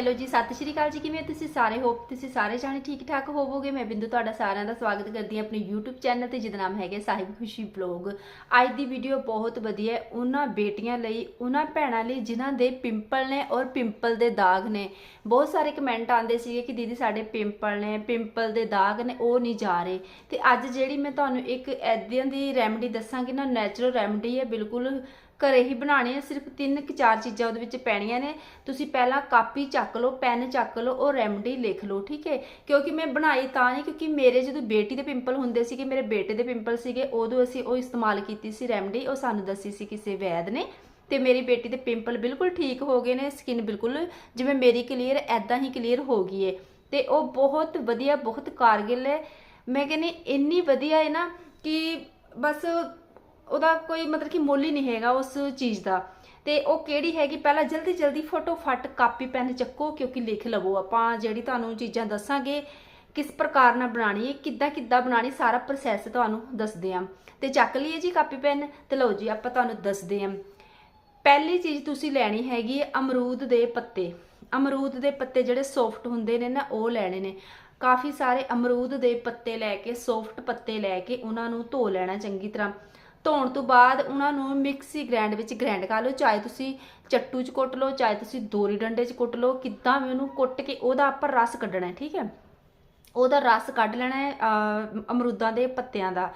Hello ਜੀ। ਸਤਿ ਸ਼੍ਰੀ ਅਕਾਲ ਜੀ, ਕਿਵੇਂ ਤੁਸੀਂ ਸਾਰੇ? ਹੋਪ ਤੁਸੀਂ ਸਾਰੇ ਜਾਣੇ ਠੀਕ ਠਾਕ ਹੋਵੋਗੇ। ਮੈਂ ਬਿੰਦੂ, ਤੁਹਾਡਾ ਸਾਰਿਆਂ ਦਾ ਸਵਾਗਤ ਕਰਦੀ ਹਾਂ ਆਪਣੇ YouTube ਚੈਨਲ ਤੇ, ਜਿਹਦਾ ਨਾਮ ਹੈਗਾ ਸਾਹਿਬ ਖੁਸ਼ੀ ਵਲੌਗ ਅੱਜ ਦੀ ਵੀਡੀਓ ਬਹੁਤ ਵਧੀਆ ਹੈ। ਉਹਨਾਂ ਬੇਟੀਆਂ ਲਈ, ਉਹਨਾਂ ਭੈਣਾਂ ਲਈ, ਜਿਨ੍ਹਾਂ ਦੇ ਪਿੰਪਲ ਨੇ ਔਰ ਪਿੰਪਲ ਦੇ ਦਾਗ ਨੇ। ਬਹੁਤ ਸਾਰੇ ਕਮੈਂਟ ਆਉਂਦੇ ਸੀਗੇ ਕਿ ਦੀਦੀ ਸਾਡੇ ਪਿੰਪਲ ਨੇ ਪਿੰਪਲ ਦੇ ਦਾਗ ਨੇ, ਉਹ ਨਹੀਂ ਜਾ ਰਹੇ। ਤੇ ਅੱਜ ਜਿਹੜੀ ਮੈਂ ਤੁਹਾਨੂੰ ਇੱਕ ਐਦਾਂ ਦੀ ਰੈਮਡੀ ਦੱਸਾਂਗੀ ਨਾ ਨੈਚੁਰਲ ਰੈਮਡੀ ਹੈ। ਬਿਲਕੁਲ ਘਰੇ ਹੀ ਬਣਾਣੇ ਆ, ਸਿਰਫ ਤਿੰਨ ਕਿ ਚਾਰ ਚੀਜ਼ਾਂ ਉਹਦੇ ਵਿੱਚ ਪੈਣੀਆਂ ਨੇ। ਤੁਸੀਂ ਪਹਿਲਾਂ ਕਾਪੀ ਚੱਕ ਲਓ, ਪੈਨ ਚੱਕ ਲਓ, ਉਹ ਰੈਮਡੀ ਲਿਖ ਲਓ, ਠੀਕ ਹੈ? ਕਿਉਂਕਿ ਮੈਂ ਬਣਾਈ ਤਾਂ ਨਹੀਂ, ਕਿਉਂਕਿ ਮੇਰੇ ਜਦੋਂ ਬੇਟੀ ਦੇ ਪਿੰਪਲ ਹੁੰਦੇ ਸੀਗੇ, ਮੇਰੇ ਬੇਟੇ ਦੇ ਪਿੰਪਲ ਸੀਗੇ, ਉਦੋਂ ਅਸੀਂ ਉਹ ਇਸਤੇਮਾਲ ਕੀਤੀ ਸੀ ਰੈਮਡੀ ਉਹ ਸਾਨੂੰ ਦੱਸੀ ਸੀ ਕਿਸੇ ਵੈਦ ਨੇ। ਤੇ ਮੇਰੀ ਬੇਟੀ ਦੇ ਪਿੰਪਲ ਬਿਲਕੁਲ ਠੀਕ ਹੋ ਗਏ ਨੇ ਸਕਿਨ ਬਿਲਕੁਲ ਜਿਵੇਂ ਮੇਰੀ ਕਲੀਅਰ ਐਦਾਂ ਹੀ ਕਲੀਅਰ ਹੋ ਗਈ ਹੈ ਤੇ ਉਹ ਬਹੁਤ ਵਧੀਆ, ਬਹੁਤ ਕਾਰਗਿਲ ਹੈ। ਮੈਂ ਕਹਿੰਦੀ ਇੰਨੀ ਵਧੀਆ ਹੈ ਨਾ ਕਿ ਬਸ ਉਹਦਾ ਕੋਈ ਮਤਲਬ ਕਿ ਮੁੱਲ ਹੀ ਨਹੀਂ ਹੈਗਾ ਉਸ ਚੀਜ਼ ਦਾ। ਤੇ ਉਹ ਕਿਹੜੀ ਹੈਗੀ? ਪਹਿਲਾਂ ਜਲਦੀ ਜਲਦੀ ਫਟੋਫਟ ਕਾਪੀ, ਪੈਨ ਚੱਕੋ, ਕਿਉਂਕਿ ਲਿਖ ਲਵੋ। ਆਪਾਂ ਜਿਹੜੀ ਤੁਹਾਨੂੰ ਚੀਜ਼ਾਂ ਦੱਸਾਂਗੇ, ਕਿਸ ਪ੍ਰਕਾਰ ਨਾਲ ਬਣਾਣੀ ਹੈ, ਕਿੱਦਾਂ ਕਿੱਦਾਂ ਬਣਾਣੀ ਸਾਰਾ ਪ੍ਰੋਸੈਸ ਤੁਹਾਨੂੰ ਦੱਸਦੇ ਆਂ ਤੇ ਚੱਕ ਲਈਏ ਜੀ ਕਾਪੀ, ਪੈਨ। ਤੇ ਲਓ ਜੀ, ਆਪਾਂ ਤੁਹਾਨੂੰ ਦੱਸਦੇ ਆਂ ਪਹਿਲੀ ਚੀਜ਼ ਤੁਸੀਂ ਲੈਣੀ ਹੈਗੀ ਅਮਰੂਦ ਦੇ ਪੱਤੇ। ਅਮਰੂਦ ਦੇ ਪੱਤੇ ਜਿਹੜੇ ਸੌਫਟ ਹੁੰਦੇ ਨੇ ਨਾ, ਉਹ ਲੈਣੇ ਨੇ। ਕਾਫੀ ਸਾਰੇ ਅਮਰੂਦ ਦੇ ਪੱਤੇ ਲੈ ਕੇ ਸੌਫਟ ਪੱਤੇ ਲੈ ਕੇ ਉਹਨਾਂ ਨੂੰ ਧੋ ਲੈਣਾ ਚੰਗੀ ਤਰ੍ਹਾਂ। ਧੋਣ ਤੋਂ ਬਾਅਦ ਉਹਨਾਂ ਨੂੰ ਮਿਕਸੀ ਗ੍ਰੈਂਡ ਵਿੱਚ ਗ੍ਰੈਂਡ ਕਰ ਲਓ, ਚਾਹੇ ਤੁਸੀਂ ਚੱਟੂ 'ਚ ਕੁੱਟ ਲਓ, ਚਾਹੇ ਤੁਸੀਂ ਦੋਰੀ ਡੰਡੇ 'ਚ ਕੁੱਟ ਲਓ, ਕਿੱਦਾਂ ਵੀ ਉਹਨੂੰ ਕੁੱਟ ਕੇ ਉਹਦਾ ਆਪਾਂ ਰਸ ਕੱਢਣਾ ਹੈ, ਠੀਕ ਹੈ? ਉਹਦਾ ਰਸ ਕੱਢ ਲੈਣਾ ਹੈ ਅਮਰੂਦਾਂ ਦੇ ਪੱਤਿਆਂ ਦਾ।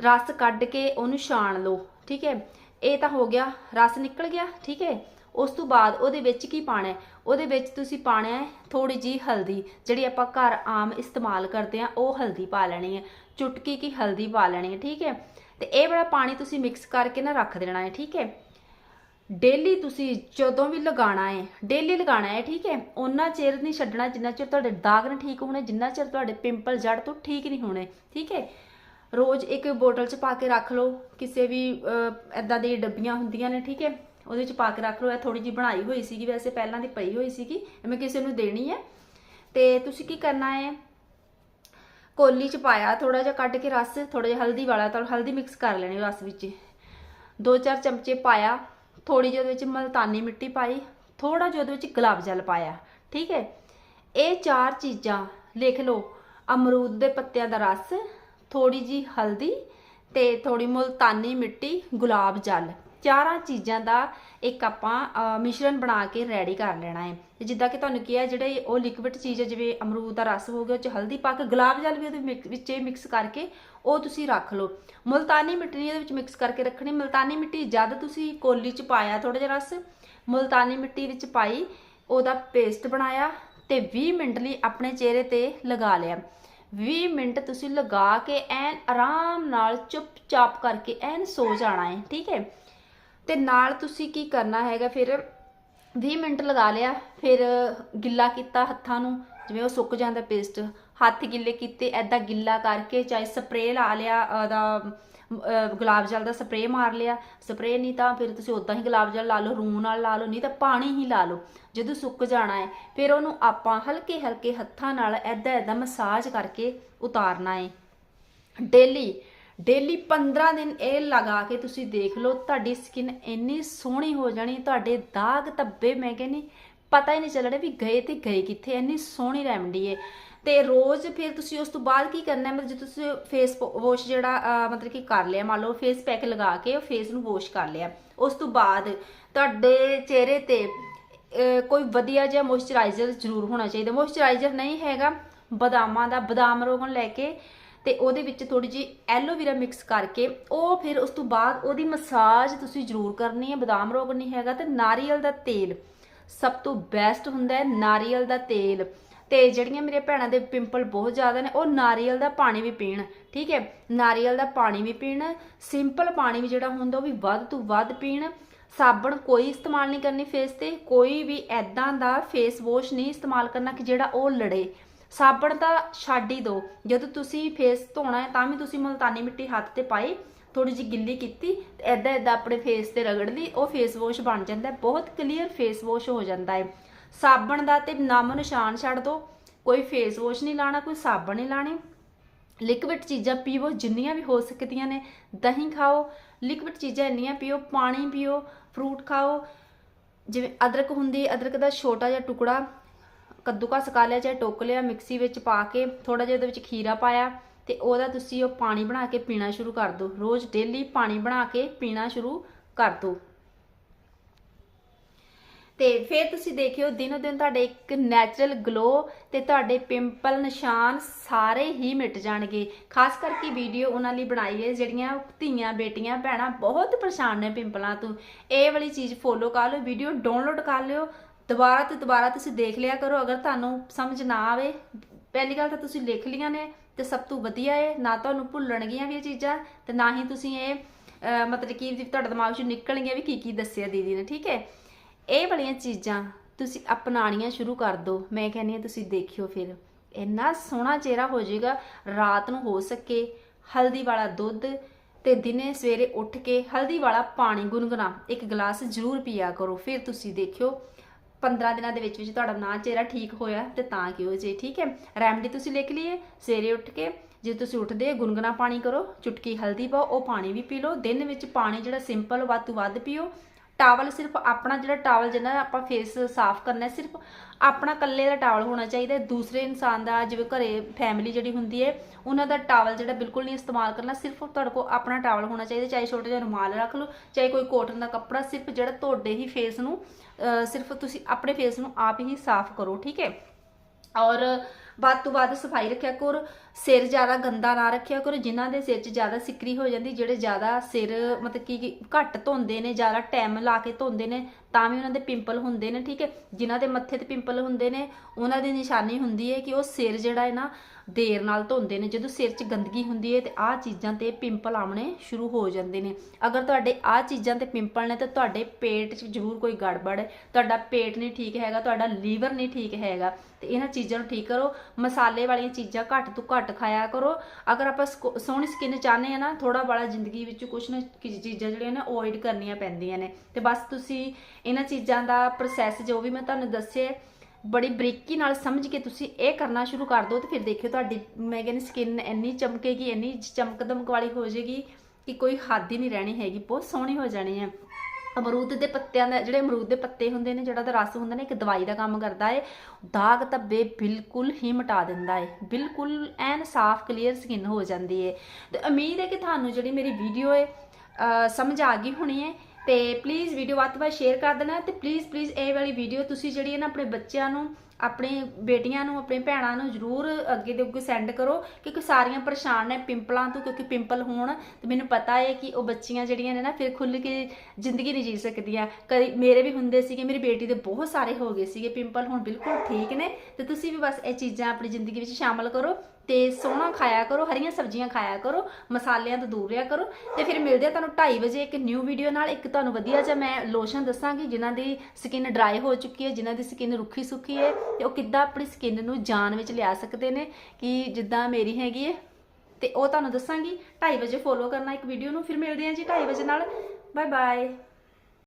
ਰਸ ਕੱਢ ਕੇ ਉਹਨੂੰ ਛਾਣ ਲਓ, ਠੀਕ ਹੈ? ਇਹ ਤਾਂ ਹੋ ਗਿਆ, ਰਸ ਨਿਕਲ ਗਿਆ, ਠੀਕ ਹੈ? ਉਸ ਤੋਂ ਬਾਅਦ ਉਹਦੇ ਵਿੱਚ ਕੀ ਪਾਣਾ ਹੈ? ਉਹਦੇ ਵਿੱਚ ਤੁਸੀਂ ਪਾਣਾ ਹੈ ਥੋੜੀ ਜੀ ਹਲਦੀ, ਜਿਹੜੀ ਆਪਾਂ ਘਰ ਆਮ ਇਸਤੇਮਾਲ ਕਰਦੇ ਆ ਉਹ ਹਲਦੀ ਪਾ ਲੈਣੀ ਹੈ। ਚੁਟਕੀ ਕੀ ਹਲਦੀ ਪਾ ਲੈਣੀ ਹੈ, ਠੀਕ ਹੈ? ਤੇ ਇਹ ਵਾਲਾ ਪਾਣੀ ਤੁਸੀਂ ਮਿਕਸ ਕਰਕੇ ਨਾ ਰੱਖ ਦੇਣਾ ਹੈ, ਠੀਕ ਹੈ? ਡੇਲੀ ਤੁਸੀਂ ਜਦੋਂ ਵੀ ਲਗਾਣਾ ਹੈ ਡੇਲੀ ਲਗਾਣਾ ਹੈ, ਠੀਕ ਹੈ? ਉਹਨਾਂ ਚਿਰ ਨਹੀਂ ਛੱਡਣਾ, ਜਿੰਨਾ ਚਿਰ ਤੁਹਾਡੇ ਦਾਗ ਨਹੀਂ ਠੀਕ ਹੋਣੇ, ਜਿੰਨਾ ਚਿਰ ਤੁਹਾਡੇ ਪਿੰਪਲ ਜੜ ਤੋਂ ਠੀਕ ਨਹੀਂ ਹੋਣੇ, ਠੀਕ ਹੈ? ਰੋਜ਼ ਇੱਕ ਬੋਟਲ 'ਚ ਪਾ ਕੇ ਰੱਖ ਲਓ, ਕਿਸੇ ਵੀ ਐਦਾਂ ਦੀ ਡੱਬੀਆਂ ਹੁੰਦੀਆਂ ਨੇ, ਠੀਕ ਹੈ? ਉਹਦੇ 'ਚ ਪਾ ਕੇ ਰੱਖ ਲਓ, ਇਹ ਥੋੜੀ ਜੀ ਬਣਾਈ ਹੋਈ ਸੀਗੀ, ਵੈਸੇ ਪਹਿਲਾਂ ਦੀ ਪਈ ਹੋਈ ਸੀਗੀ ਮੈਂ ਕਿਸੇ ਨੂੰ ਦੇਣੀ ਹੈ। ਤੇ ਤੁਸੀਂ ਕੀ ਕਰਨਾ ਹੈ ਕੋਲੀ 'ਚ ਪਾਇਆ ਥੋੜਾ ਜਿਹਾ ਕੱਢ ਕੇ ਰਸ ਥੋੜਾ ਜਿਹਾ ਹਲਦੀ ਵਾਲਾ, ਤਾਂ ਹਲਦੀ ਮਿਕਸ ਕਰ ਲੈਣੀ ਰਸ ਵਿੱਚ। ਦੋ ਚਾਰ ਚਮਚੇ ਪਾਇਆ ਥੋੜੀ ਜਿਹੀ ਉਹਦੇ ਵਿੱਚ ਮਲਤਾਨੀ ਮਿੱਟੀ ਪਾਈ ਥੋੜਾ ਜਿਹਾ ਉਹਦੇ ਵਿੱਚ ਗੁਲਾਬ ਜਲ ਪਾਇਆ, ਠੀਕ ਹੈ? ਇਹ ਚਾਰ ਚੀਜ਼ਾਂ, ਲਿਖ ਲਓ, ਅਮਰੂਦ ਦੇ ਪੱਤਿਆਂ ਦਾ ਰਸ ਥੋੜੀ ਜੀ ਹਲਦੀ ਤੇ ਥੋੜੀ ਮੁਲਤਾਨੀ ਮਿੱਟੀ, ਗੁਲਾਬ ਜਲ। ਚਾਰਾਂ ਚੀਜ਼ਾਂ ਦਾ ਇੱਕ ਆਪਾਂ ਮਿਸ਼ਰਣ ਬਣਾ ਕੇ ਰੈਡੀ ਕਰ ਲੈਣਾ ਹੈ। ਤੇ ਜਿੱਦਾਂ ਕਿ ਤੁਹਾਨੂੰ ਕਿਹਾ, ਜਿਹੜੇ ਉਹ ਲਿਕਵਿਡ ਚੀਜ਼ ਹੈ, ਜਿਵੇਂ ਅਮਰੂਦ ਦਾ ਰਸ ਹੋ ਗਿਆ, ਉਹ ਚ ਹਲਦੀ ਪਾ ਕੇ ਗੁਲਾਬ ਜਲ ਵੀ ਉਹਦੇ ਮਿਕ- ਵਿੱਚ ਮਿਕਸ ਕਰਕੇ ਉਹ ਤੁਸੀਂ ਰੱਖ ਲਓ। ਮੁਲਤਾਨੀ ਮਿੱਟੀ ਇਹਦੇ ਵਿੱਚ ਮਿਕਸ ਕਰਕੇ ਰੱਖਣੀ। ਮੁਲਤਾਨੀ ਮਿੱਟੀ ਜਦ ਤੁਸੀਂ ਕੋਲੀ ਚ ਪਾਇਆ ਥੋੜਾ ਜਿਹਾ ਰਸ, ਮੁਲਤਾਨੀ ਮਿੱਟੀ ਵਿੱਚ ਪਾਈ, ਉਹਦਾ ਪੇਸਟ ਬਣਾਇਆ ਤੇ 20 ਮਿੰਟ ਲਈ ਆਪਣੇ ਚਿਹਰੇ ਤੇ ਲਗਾ ਲਿਆ। 20 ਮਿੰਟ ਤੁਸੀਂ ਲਗਾ ਕੇ ਐਨ ਆਰਾਮ ਨਾਲ ਚੁੱਪਚਾਪ ਕਰਕੇ ਐਨ ਸੋ ਜਾਣਾ ਹੈ, ਠੀਕ ਹੈ? ਤੇ ਨਾਲ ਤੁਸੀਂ ਕੀ ਕਰਨਾ ਹੈਗਾ, ਫਿਰ 20 ਮਿੰਟ ਲਗਾ ਲਿਆ, ਫਿਰ ਗਿੱਲਾ ਕੀਤਾ ਹੱਥਾਂ ਨੂੰ, ਜਿਵੇਂ ਉਹ ਸੁੱਕ ਜਾਂਦਾ ਪੇਸਟ, ਹੱਥ ਗਿੱਲੇ ਕੀਤੇ ਐਦਾਂ ਗਿੱਲਾ ਕਰਕੇ ਚਾਹੇ ਸਪਰੇਅ ਲਾ ਲਿਆ, ਉਹਦਾ ਗੁਲਾਬ ਜਲ ਦਾ ਸਪਰੇਅ ਮਾਰ ਲਿਆ, ਸਪਰੇਅ ਨਹੀਂ ਤਾਂ ਫਿਰ ਤੁਸੀਂ ਉਦਾਂ ਹੀ ਗੁਲਾਬ ਜਲ ਲਾ ਲਓ, ਰੂ ਨਾਲ ਲਾ ਲਓ, ਨਹੀਂ ਤਾਂ ਪਾਣੀ ਹੀ ਲਾ ਲਓ, ਜਦੋਂ ਸੁੱਕ ਜਾਣਾ ਹੈ, ਫਿਰ ਉਹਨੂੰ ਆਪਾਂ ਹਲਕੇ ਹਲਕੇ ਹੱਥਾਂ ਨਾਲ ਐਦਾਂ ਐਦਾਂ ਮਸਾਜ ਕਰਕੇ ਉਤਾਰਨਾ ਹੈ। ਡੇਲੀ ਡੇਲੀ 15 ਦਿਨ ਇਹ ਲਗਾ ਕੇ ਤੁਸੀਂ ਦੇਖ ਲਓ, ਤੁਹਾਡੀ ਸਕਿਨ ਇੰਨੀ ਸੋਹਣੀ ਹੋ ਜਾਣੀ, ਤੁਹਾਡੇ ਦਾਗ ਧੱਬੇ, ਮੈਂ ਕਹਿੰਨੀ ਪਤਾ ਹੀ ਨਹੀਂ ਚੱਲਣਾ ਵੀ ਗਏ ਤੇ ਗਏ ਕਿੱਥੇ, ਇੰਨੀ ਸੋਹਣੀ ਰੈਮਡੀ ਹੈ ਤੇ ਰੋਜ਼ ਫਿਰ ਤੁਸੀਂ ਉਸ ਤੋਂ ਬਾਅਦ ਕੀ ਕਰਨਾ ਹੈ ਮਤਲਬ ਜੇ ਤੁਸੀਂ ਫੇਸ ਵਾਸ਼ ਜਿਹੜਾ ਮਤਲਬ ਕਿ ਕਰ ਲਿਆ, ਮੰਨ ਲਓ ਫੇਸ ਪੈਕ ਲਗਾ ਕੇ ਉਹ ਫੇਸ ਨੂੰ ਵਾਸ਼ ਕਰ ਲਿਆ। ਉਸ ਤੋਂ ਬਾਅਦ ਤੁਹਾਡੇ ਚਿਹਰੇ ਤੇ ਕੋਈ ਵਧੀਆ ਜਿਹਾ ਮੋਇਸਚਰਾਈਜ਼ਰ ਜ਼ਰੂਰ ਹੋਣਾ ਚਾਹੀਦਾ। ਮੋਇਸਚਰਾਈਜ਼ਰ ਨਹੀਂ ਹੈਗਾ, ਬਦਾਮਾਂ ਦਾ, ਬਦਾਮ ਰੋਗਨ ਲੈ ਕੇ ਤੇ ਉਹਦੇ ਵਿੱਚ ਥੋੜੀ ਜੀ ਐਲੋਵੇਰਾ ਮਿਕਸ ਕਰਕੇ ਉਹ ਫਿਰ ਉਸ ਤੋਂ ਬਾਅਦ ਉਹਦੀ ਮਸਾਜ ਤੁਸੀਂ ਜ਼ਰੂਰ ਕਰਨੀ ਹੈ, ਬਦਾਮ ਰੋਗ ਨਹੀਂ ਹੈਗਾ ਤੇ ਨਾਰੀਅਲ ਦਾ ਤੇਲ ਸਭ ਤੋਂ ਬੈਸਟ ਹੁੰਦਾ ਹੈ, ਨਾਰੀਅਲ ਦਾ ਤੇਲ। ਤੇ ਜਿਹੜੀਆਂ ਮੇਰੇ ਭੈਣਾਂ ਦੇ ਪਿੰਪਲ ਬਹੁਤ ਜ਼ਿਆਦਾ ਨੇ, ਉਹ ਨਾਰੀਅਲ ਦਾ ਪਾਣੀ ਵੀ ਪੀਣ, ਠੀਕ ਹੈ? ਨਾਰੀਅਲ ਦਾ ਪਾਣੀ ਵੀ ਪੀਣ ਸਿੰਪਲ ਪਾਣੀ ਵੀ ਜਿਹੜਾ ਹੁੰਦਾ ਉਹ ਵੀ ਵੱਧ ਤੋਂ ਵੱਧ ਪੀਣ। ਸਾਬਣ ਕੋਈ ਇਸਤੇਮਾਲ ਨਹੀਂ ਕਰਨੀ ਫੇਸ ਤੇ, ਕੋਈ ਵੀ ਐਦਾਂ ਦਾ ਫੇਸ ਵਾਸ਼ ਨਹੀਂ ਇਸਤੇਮਾਲ ਕਰਨਾ ਕਿ ਜਿਹੜਾ ਉਹ ਲੜੇ। ਸਾਬਣ ਤਾਂ ਛੱਡ ਹੀ ਦਿਓ ਜਦੋਂ ਤੁਸੀਂ ਫੇਸ ਧੋਣਾ ਹੈ ਤਾਂ ਵੀ ਤੁਸੀਂ ਮੁਲਤਾਨੀ ਮਿੱਟੀ ਹੱਥ ਤੇ ਪਾਈ ਥੋੜੀ ਜਿਹੀ ਗਿੱਲੀ ਕੀਤੀ ਤੇ ਐਦਾਂ ਐਦਾਂ ਆਪਣੇ ਫੇਸ ਤੇ ਰਗੜ ਲਈ, ਉਹ ਫੇਸ ਵਾਸ਼ ਬਣ ਜਾਂਦਾ ਹੈ। ਬਹੁਤ ਕਲੀਅਰ ਫੇਸ ਵਾਸ਼ ਹੋ ਜਾਂਦਾ ਹੈ। ਸਾਬਣ ਦਾ ਤੇ ਨਾਮ ਨਿਸ਼ਾਨ ਛੱਡ ਦਿਓ ਕੋਈ ਫੇਸ ਵਾਸ਼ ਨਹੀਂ ਲਾਣਾ, ਕੋਈ ਸਾਬਣ ਨਹੀਂ ਲਾਣੀ। ਲਿਕਵਿਡ ਚੀਜ਼ਾਂ ਪੀਵੋ, ਜਿੰਨੀਆਂ ਵੀ ਹੋ ਸਕਦੀਆਂ ਨੇ, ਦਹੀਂ ਖਾਓ। ਲਿਕਵਿਡ ਚੀਜ਼ਾਂ ਇੰਨੀਆਂ ਪੀਓ, ਪਾਣੀ ਪੀਓ ਫਰੂਟ ਖਾਓ। ਜਿਵੇਂ ਅਦਰਕ ਹੁੰਦੀ ਅਦਰਕ ਦਾ ਛੋਟਾ ਜਿਹਾ ਟੁਕੜਾ ਕੱਦੂਕਸ ਕਰ ਲਿਆ, ਚਾਹੇ ਟੋਕ ਲਿਆ, ਮਿਕਸੀ ਵਿੱਚ ਪਾ ਕੇ ਥੋੜਾ ਜਿਹਾ ਉਹਦੇ ਵਿੱਚ ਖੀਰਾ ਪਾਇਆ ਤੇ ਉਹਦਾ ਤੁਸੀਂ ਉਹ ਪਾਣੀ ਬਣਾ ਕੇ ਪੀਣਾ ਸ਼ੁਰੂ ਕਰ ਦਿਓ। ਰੋਜ਼ ਡੇਲੀ ਪਾਣੀ ਬਣਾ ਕੇ ਪੀਣਾ ਸ਼ੁਰੂ ਕਰ ਦਿਓ। ਤੇ ਫਿਰ ਤੁਸੀਂ ਦੇਖਿਓ, ਦਿਨੋ ਦਿਨ ਤੁਹਾਡੇ ਇੱਕ ਨੈਚੁਰਲ ਗਲੋ ਤੇ ਤੁਹਾਡੇ ਪਿੰਪਲ ਨਿਸ਼ਾਨ ਸਾਰੇ ਹੀ ਮਿਟ ਜਾਣਗੇ। ਖਾਸ ਕਰਕੇ ਵੀਡੀਓ ਉਹਨਾਂ ਲਈ ਬਣਾਈ ਹੈ, ਜਿਹੜੀਆਂ ਧੀਆਂ, ਬੇਟੀਆਂ, ਭੈਣਾਂ ਬਹੁਤ ਪਰੇਸ਼ਾਨ ਨੇ ਪਿੰਪਲਾਂ ਤੋਂ। ਇਹ ਵਾਲੀ ਚੀਜ਼ ਫੋਲੋ ਕਰ ਲਓ ਵੀਡੀਓ ਡਾਊਨਲੋਡ ਕਰ ਲਿਓ ਦੁਬਾਰਾ ਤੇ ਦੁਬਾਰਾ ਤੁਸੀਂ ਦੇਖ ਲਿਆ ਕਰੋ, ਅਗਰ ਤੁਹਾਨੂੰ ਸਮਝ ਨਾ ਆਵੇ। ਪਹਿਲੀ ਗੱਲ ਤਾਂ ਤੁਸੀਂ ਲਿਖ ਲੀਆਂ ਨੇ ਤੇ ਸਭ ਤੋਂ ਵਧੀਆ ਹੈ ਨਾ ਤੁਹਾਨੂੰ ਭੁੱਲਣਗੀਆਂ ਵੀ ਇਹ ਚੀਜ਼ਾਂ, ਤੇ ਨਾ ਹੀ ਤੁਸੀਂ ਇਹ ਮਤਲਬ ਕਿ ਤੁਹਾਡੇ ਦਿਮਾਗ 'ਚੋਂ ਨਿਕਲਣਗੀਆਂ ਵੀ ਕੀ ਕੀ ਦੱਸਿਆ ਦੀਦੀ ਨੇ, ਠੀਕ ਹੈ ਇਹ ਵਾਲੀਆਂ ਚੀਜ਼ਾਂ ਤੁਸੀਂ ਅਪਣਾਉਣੀਆਂ ਸ਼ੁਰੂ ਕਰ ਦਿਓ ਮੈਂ ਕਹਿੰਦੀ ਹਾਂ ਤੁਸੀਂ ਦੇਖਿਓ ਫਿਰ। ਇੰਨਾ ਸੋਹਣਾ ਚਿਹਰਾ ਹੋ ਜਾਏਗਾ, ਰਾਤ ਨੂੰ ਹੋ ਸਕੇ ਹਲਦੀ ਵਾਲਾ ਦੁੱਧ ਤੇ ਦਿਨੇ ਸਵੇਰੇ ਉੱਠ ਕੇ ਹਲਦੀ ਵਾਲਾ ਪਾਣੀ ਗੁਨਗੁਨਾ ਇੱਕ ਗਲਾਸ ਜ਼ਰੂਰ ਪੀਆ ਕਰੋ। ਫਿਰ ਤੁਸੀਂ ਦੇਖਿਓ 15 ਦਿਨਾਂ ਦੇ ਵਿੱਚ ਵਿੱਚ ਤੁਹਾਡਾ ਨਾ ਚਿਹਰਾ ਠੀਕ ਹੋਇਆ ਤੇ ਤਾਂ ਕਿਉਂ ਜੇ, ਠੀਕ ਹੈ? ਰੈਮਡੀ ਤੁਸੀਂ ਲਿਖ ਲਈਏ, ਸਵੇਰੇ ਉੱਠ ਕੇ ਜੇ ਤੁਸੀਂ ਉੱਠਦੇ ਗੁਨਗੁਨਾ ਪਾਣੀ ਕਰੋ, ਚੁਟਕੀ ਹਲਦੀ ਪਾਓ, ਉਹ ਪਾਣੀ ਵੀ ਪੀ ਲਓ, ਦਿਨ ਵਿੱਚ ਪਾਣੀ ਜਿਹੜਾ ਸਿੰਪਲ ਵੱਧ ਤੋਂ ਵੱਧ ਪੀਓ ਟਾਵਲ ਸਿਰਫ ਆਪਣਾ ਜਿਹੜਾ ਟਾਵਲ ਜਿਹਨਾਂ ਆਪਾਂ ਫੇਸ ਸਾਫ਼ ਕਰਨਾ ਸਿਰਫ ਆਪਣਾ ਇਕੱਲੇ ਦਾ ਟਾਵਲ ਹੋਣਾ ਚਾਹੀਦਾ ਦੂਸਰੇ ਇਨਸਾਨ ਦਾ, ਜਿਵੇਂ ਘਰੇ ਫੈਮਿਲੀ ਜਿਹੜੀ ਹੁੰਦੀ ਹੈ, ਉਹਨਾਂ ਦਾ ਟਾਵਲ ਜਿਹੜਾ ਬਿਲਕੁਲ ਨਹੀਂ ਇਸਤੇਮਾਲ ਕਰਨਾ, ਸਿਰਫ ਤੁਹਾਡੇ ਕੋਲ ਆਪਣਾ ਟਾਵਲ ਹੋਣਾ ਚਾਹੀਦਾ, ਚਾਹੇ ਛੋਟਾ ਜਿਹਾ ਰੁਮਾਲ ਰੱਖ ਲਓ, ਚਾਹੇ ਕੋਈ ਕੋਟਨ ਦਾ ਕੱਪੜਾ, ਸਿਰਫ ਜਿਹੜਾ ਤੁਹਾਡੇ ਹੀ ਫੇਸ ਨੂੰ ਸਿਰਫ ਤੁਸੀਂ ਆਪਣੇ ਫੇਸ ਨੂੰ ਆਪ ਹੀ ਸਾਫ਼ ਕਰੋ, ਠੀਕ ਹੈ? ਔਰ ਵੱਧ ਤੋਂ ਵੱਧ ਸਫ਼ਾਈ ਰੱਖਿਆ ਕਰੋ ਸਿਰ ਜ਼ਿਆਦਾ ਗੰਦਾ ਨਾ ਰੱਖਿਆ ਕਰੋ, ਜਿਨ੍ਹਾਂ ਦੇ ਸਿਰ 'ਚ ਜ਼ਿਆਦਾ ਸਿਕਰੀ ਹੋ ਜਾਂਦੀ, ਜਿਹੜੇ ਜ਼ਿਆਦਾ ਸਿਰ, ਮਤਲਬ ਕਿ ਕਿ ਘੱਟ ਧੋਂਦੇ ਨੇ, ਜ਼ਿਆਦਾ ਟਾਈਮ ਲਾ ਕੇ ਧੋਂਦੇ ਨੇ, ਤਾਂ ਵੀ ਉਹਨਾਂ ਦੇ ਪਿੰਪਲ ਹੁੰਦੇ ਨੇ, ਠੀਕ ਹੈ? ਜਿਨ੍ਹਾਂ ਦੇ ਮੱਥੇ ਤੇ ਪਿੰਪਲ ਹੁੰਦੇ ਨੇ, ਉਹਨਾਂ ਦੀ ਨਿਸ਼ਾਨੀ ਹੁੰਦੀ ਹੈ ਕਿ ਉਹ ਸਿਰ ਜਿਹੜਾ ਹੈ ਨਾ ਦੇਰ ਨਾਲ ਧੋਂਦੇ ਨੇ। ਜਦੋਂ ਸਿਰ 'ਚ ਗੰਦਗੀ ਹੁੰਦੀ ਹੈ ਤੇ ਆਹ ਚੀਜ਼ਾਂ ਤੇ ਪਿੰਪਲ ਆਉਣੇ ਸ਼ੁਰੂ ਹੋ ਜਾਂਦੇ ਨੇ। ਅਗਰ ਤੁਹਾਡੇ ਆਹ ਚੀਜ਼ਾਂ ਤੇ ਪਿੰਪਲ ਨੇ ਤਾਂ ਤੁਹਾਡੇ ਪੇਟ 'ਚ ਜ਼ਰੂਰ ਕੋਈ ਗੜਬੜ ਹੈ। ਤੁਹਾਡਾ ਪੇਟ ਨਹੀਂ ਠੀਕ ਹੈਗਾ, ਤੁਹਾਡਾ ਲੀਵਰ ਨਹੀਂ ਠੀਕ ਹੈਗਾ। ਤੇ ਇਹਨਾਂ ਚੀਜ਼ਾਂ ਨੂੰ ਠੀਕ ਕਰੋ। ਮਸਾਲੇ ਵਾਲੀਆਂ ਚੀਜ਼ਾਂ ਘੱਟ ਤੋਂ ਘੱਟ ਖਾਇਆ ਕਰੋ। ਅਗਰ ਆਪਾਂ ਸਕੋ- ਸੋਹਣੀ ਸਕਿਨ ਚਾਹੁੰਦੇ ਆ ਨਾ ਥੋੜਾ ਬੜਾ ਜ਼ਿੰਦਗੀ ਵਿੱਚ ਕੁਝ ਨਾ ਕੁਝ ਚੀਜ਼ਾਂ ਜਿਹੜੀਆਂ ਨੇ ਅਵੋਇਡ ਕਰਨੀਆਂ ਪੈਂਦੀਆਂ ਨੇ। ਤੇ ਬਸ ਤੁਸੀਂ ਇਹਨਾਂ ਚੀਜ਼ਾਂ ਦਾ ਪ੍ਰੋਸੈਸ ਜੋ ਵੀ ਮੈਂ ਤੁਹਾਨੂੰ ਦੱਸਿਆ, ਬੜੀ ਬਰੀਕੀ ਨਾਲ ਸਮਝ ਕੇ ਤੁਸੀਂ ਇਹ ਕਰਨਾ ਸ਼ੁਰੂ ਕਰ ਦਿਓ ਤੇ ਫਿਰ ਦੇਖਿਓ ਤੁਹਾਡੀ, ਮੈਂ ਕਹਿੰਦੀ ਸਕਿਨ ਇੰਨੀ ਚਮਕੇਗੀ, ਇੰਨੀ ਚਮਕ ਦਮਕ ਵਾਲੀ ਹੋ ਜਾਏਗੀ ਕਿ ਕੋਈ ਹੱਦ ਹੀ ਨਹੀਂ ਰਹਿਣੀ ਹੈਗੀ, ਬਹੁਤ ਸੋਹਣੀ ਹੋ ਜਾਣੀ ਹੈ। ਅਮਰੂਦ ਦੇ ਪੱਤਿਆਂ ਦਾ, ਜਿਹੜੇ ਅਮਰੂਦ ਦੇ ਪੱਤੇ ਹੁੰਦੇ ਨੇ, ਜਿਹੜਾ ਦਾ ਰਸ ਹੁੰਦਾ ਨੇ, ਇੱਕ ਦਵਾਈ ਦਾ ਕੰਮ ਕਰਦਾ ਹੈ ਦਾਗ ਧੱਬੇ ਬਿਲਕੁਲ ਹੀ ਮਿਟਾ ਦਿੰਦਾ ਏ, ਬਿਲਕੁਲ ਐਨ ਸਾਫ਼ ਕਲੀਅਰ ਸਕਿਨ ਹੋ ਜਾਂਦੀ ਹੈ ਤੇ ਉਮੀਦ ਹੈ ਕਿ ਤੁਹਾਨੂੰ ਜਿਹੜੀ ਮੇਰੀ ਵੀਡੀਓ ਹੈ ਸਮਝ ਆ ਗਈ ਹੋਣੀ ਹੈ ਤੇ ਪਲੀਜ਼ ਵੀਡੀਓ ਵੱਧ ਤੋਂ ਵੱਧ ਸ਼ੇਅਰ ਕਰ ਦੇਣਾ, ਤੇ ਪਲੀਜ਼ ਪਲੀਜ਼ ਇਹ ਵਾਲੀ ਵੀਡੀਓ ਤੁਸੀਂ ਜਿਹੜੀ ਹੈ ਨਾ, ਆਪਣੇ ਬੱਚਿਆਂ ਨੂੰ ਆਪਣੇ ਬੇਟੀਆਂ ਨੂੰ, ਆਪਣੇ ਭੈਣਾਂ ਨੂੰ ਜਰੂਰ ਅੱਗੇ ਦੇ ਅੱਗੇ ਸੈਂਡ ਕਰੋ ਕਿਉਂਕਿ ਸਾਰੀਆਂ ਪਰੇਸ਼ਾਨ ਨੇ, ਪਿੰਪਲਾਂ ਤੋਂ ਕਿਉਂਕਿ ਪਿੰਪਲ ਹੋਣ, ਤੇ ਮੈਨੂੰ ਪਤਾ ਹੈ ਕਿ ਉਹ ਬੱਚੀਆਂ ਜਿਹੜੀਆਂ ਨੇ ਨਾ, ਫਿਰ ਖੁੱਲ ਕੇ ਜ਼ਿੰਦਗੀ ਨਹੀਂ ਜੀ ਸਕਦੀਆਂ। ਕਦੀ ਮੇਰੇ ਵੀ ਹੁੰਦੇ ਸੀਗੇ, ਮੇਰੀ ਬੇਟੀ ਦੇ ਬਹੁਤ ਸਾਰੇ ਹੋ ਗਏ ਸੀਗੇ, ਪਿੰਪਲ ਹੁਣ ਬਿਲਕੁਲ ਠੀਕ ਨੇ, ਤੇ ਤੁਸੀਂ ਵੀ ਬਸ ਇਹ ਚੀਜ਼ਾਂ ਆਪਣੀ ਜ਼ਿੰਦਗੀ ਵਿੱਚ ਸ਼ਾਮਲ ਕਰੋ ਤੇ ਸੋਹਣਾ ਖਾਇਆ ਕਰੋ, ਹਰੀਆਂ ਸਬਜ਼ੀਆਂ ਖਾਇਆ ਕਰੋ, ਮਸਾਲਿਆਂ ਤੋਂ ਦੂਰ ਰਿਹਾ ਕਰੋ, ਤੇ ਫਿਰ ਮਿਲਦੇ ਆ ਤੁਹਾਨੂੰ 2:30 ਵਜੇ ਇੱਕ ਨਿਊ ਵੀਡੀਓ ਨਾਲ। ਇੱਕ ਤੁਹਾਨੂੰ ਵਧੀਆ ਜਿਹਾ ਮੈਂ ਲੋਸ਼ਨ ਦੱਸਾਂਗੀ, ਜਿਨ੍ਹਾਂ ਦੀ ਸਕਿਨ ਡਰਾਈ ਹੋ ਚੁੱਕੀ ਹੈ, ਜਿਨ੍ਹਾਂ ਦੀ ਸਕਿਨ ਰੁੱਖੀ ਸੁੱਕੀ ਹੈ। ਤੇ ਉਹ ਕਿੱਦਾਂ ਆਪਣੀ ਸਕਿਨ ਨੂੰ ਜਾਨ ਵਿੱਚ ਲਿਆ ਸਕਦੇ ਨੇ, ਕਿ ਜਿੱਦਾਂ ਮੇਰੀ ਹੈਗੀ ਹੈ ਤੇ ਉਹ ਤੁਹਾਨੂੰ ਦੱਸਾਂਗੀ 2:30 ਵਜੇ ਫੋਲੋ ਕਰਨਾ ਇੱਕ ਵੀਡੀਓ ਨੂੰ, ਫਿਰ ਮਿਲਦੇ ਹਾਂ ਜੀ 2:30 ਵਜੇ ਨਾਲ। Bye bye